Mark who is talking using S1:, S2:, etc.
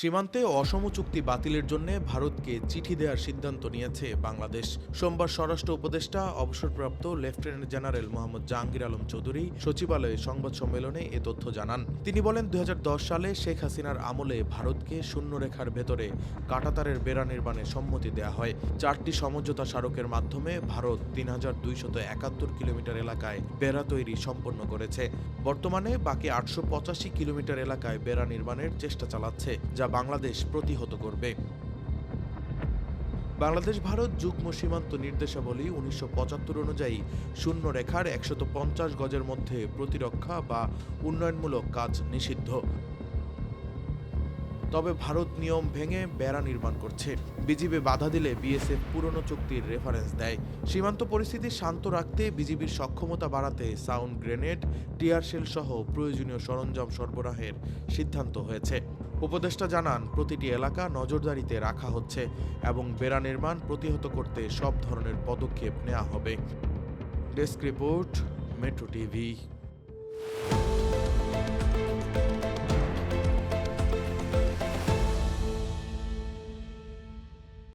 S1: সীমান্তে অসম চুক্তি বাতিলের জন্য ভারতকে চিঠি দেওয়ার সিদ্ধান্ত নিয়েছে বাংলাদেশ। সোমবার স্বরাষ্ট্র উপদেষ্টা, অবসরপ্রাপ্ত লেফটেন্যান্ট জেনারেল মোহাম্মদ জাহাঙ্গীর আলম চৌধুরী সচিবালয়ে সংবাদ সম্মেলনে এ তথ্য জানান। তিনি বলেন, দুই হাজার দশ সালে শেখ হাসিনার আমলে ভারতকে শূন্যরেখার ভেতরে কাটাতারের বেড়া নির্মাণে সম্মতি দেওয়া হয়। চারটি সমঝোতা স্মারকের মাধ্যমে ভারত তিন হাজার একাত্তর কিলোমিটার এলাকায় বেড়া তৈরি সম্পন্ন করেছে। বর্তমানে বাকি আটশো পঁচাশি কিলোমিটার এলাকায় বেড়া নির্মাণের চেষ্টা চালাচ্ছে যা বাংলাদেশ প্রতিহত করবে। বাংলাদেশ, ভারত যুগ্ম সীমান্ত নির্দেশাবলী উনিশশো পঁচাত্তর অনুযায়ী শূন্য রেখার একশত পঞ্চাশ গজের মধ্যে প্রতিরক্ষা বা উন্নয়নমূলক কাজ নিষিদ্ধ। তবে ভারত নিয়ম ভেঙে বেড়া নির্মাণ করছে। বিজিবি বাধা দিলে বিএসএফ পুরনো চুক্তির রেফারেন্স দেয়। সীমান্ত পরিস্থিতি শান্ত রাখতে বিজিবির সক্ষমতা বাড়াতে সাউন্ড গ্রেনেড টিয়ার শেল সহ প্রয়োজনীয় সরঞ্জাম সরবরাহের সিদ্ধান্ত হয়েছে। উপদেষ্টা জানান, প্রতিটি এলাকা নজরদারিতে রাখা হচ্ছে এবং বেড়া নির্মাণ প্রতিহত করতে সব ধরনের পদক্ষেপ নেওয়া হবে। Desk report, Metro TV.